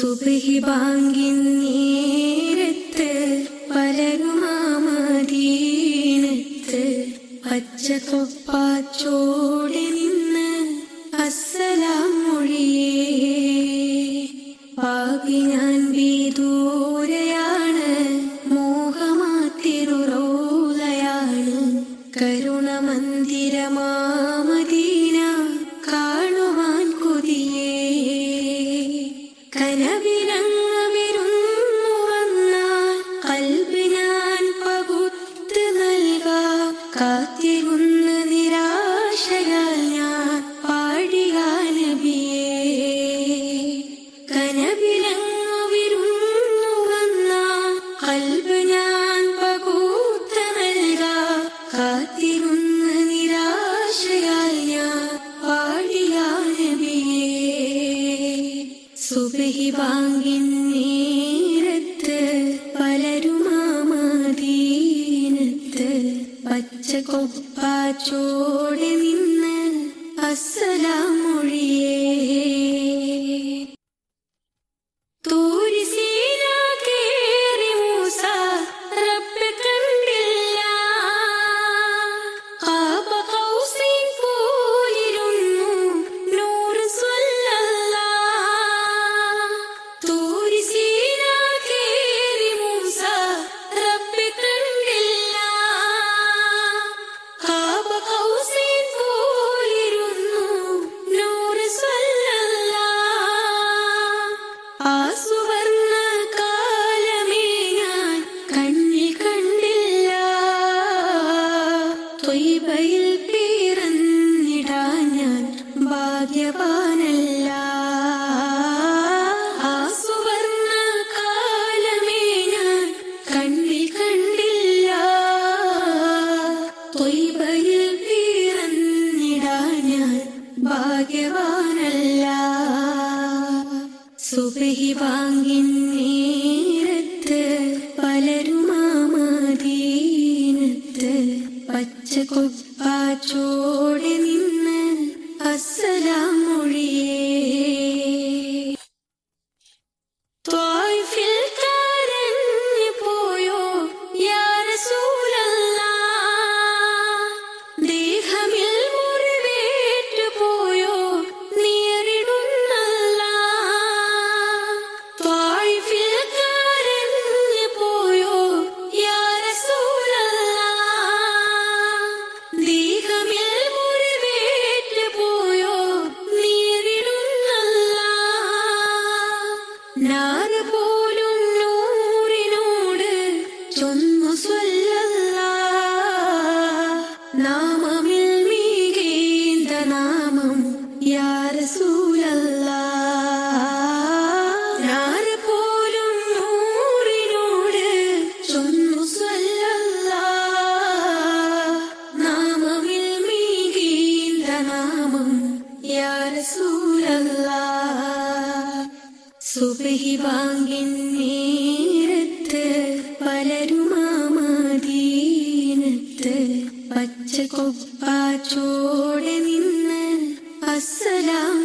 സുബഹി ബാങ്കി നേരത്ത് പലകുമാമദീനത്ത് പച്ച കൊപ്പാച്ചോടെ നിന്ന് അസ്സലാം മൊഴിയേ പാകി ഞാൻ വിദൂരയാണ് മോഹമാതിരുറോലയാണ് കരുണമന്ത്ര I love. സുബഹി വാങ്ങിൻ നേരത്ത് പലരുമാമദീനത്ത് പച്ച കൊപ്പാച്ചോടെ നിന്ന് അസ്സലാമൊഴിയേ. പകയിൽ വീറന്നിടാ ഞാൻ ഭാഗ്യവാനല്ല. സുബഹി വാങ്ങിൻ നേരത്ത് പലരും ആമാദീനത്ത് പച്ച കൊപ്പാച്ചോടെ നിന്ന് അസലാമൊഴിയേ സുബഹി ബാങ്കിൻ നേരത്ത് പലരുമാ മദീനത്ത് പച്ച കൊപ്പാച്ചോ السلام